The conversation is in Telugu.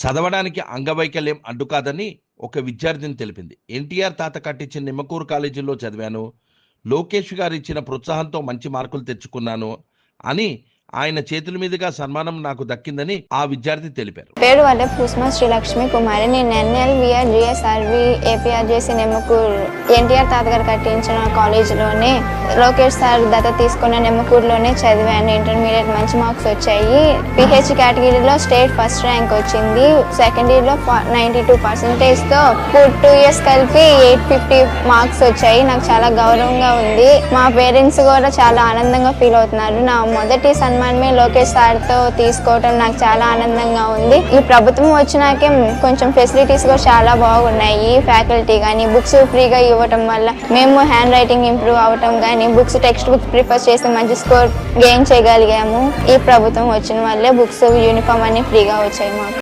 చదవడానికి అంగవైకల్యం అడ్డు కాదని ఒక విద్యార్థిని తెలిపింది. ఎన్టీఆర్ తాత కట్టించిన నిమ్మకూరు కాలేజీలో చదివాను. లోకేష్ గారు ఇచ్చిన ప్రోత్సాహంతో మంచి మార్కులు తెచ్చుకున్నాను అని ఆయన చేతుల మీదుగా సన్మానం నాకు దక్కిందని ఆ విద్యార్థి తెలిపారు. పేరు వల్ల పుష్మ శ్రీలక్ష్మి కుమారి. నేను NL VR GSRV APRJC NTR తాతగారు కట్టించిన కాలేజీలోనే లోకేష్ సార్ దత్త తీసుకున్న నెమ్మకూరులోనే చదివాను. ఇంటర్మీడియట్ మంచి మార్క్స్ వచ్చాయి. పిహెచ్ కేటగిరీలో స్టేట్ ఫస్ట్ ర్యాంక్ వచ్చింది. సెకండ్ ఇయర్లో నైంటీ టూ పర్సెంటేజ్తో టూ ఇయర్స్ కలిపి ఎయిట్ ఫిఫ్టీ మార్క్స్ వచ్చాయి. నాకు చాలా గౌరవంగా ఉంది. మా పేరెంట్స్ కూడా చాలా ఆనందంగా ఫీల్ అవుతున్నారు. నా మొదటి సన్మానమే లోకేష్ సార్తో తీసుకోవటం నాకు చాలా ఆనందంగా ఉంది. ఈ ప్రభుత్వం వచ్చినాకే కొంచెం ఫెసిలిటీస్ కూడా చాలా బాగున్నాయి. ఫ్యాకల్టీ కానీ బుక్స్ ఫ్రీగా ఇవ్వటం వల్ల మేము హ్యాండ్ రైటింగ్ ఇంప్రూవ్ అవ్వటం కానీ బుక్స్ టెక్స్ట్ బుక్స్ ప్రిఫర్ చేసి మంచి స్కోర్ గెయిన్ చేయగలిగాము. ఈ ప్రభుత్వం వచ్చిన వల్లే బుక్స్ యూనిఫామ్ అన్ని ఫ్రీగా వచ్చాయి మాకు.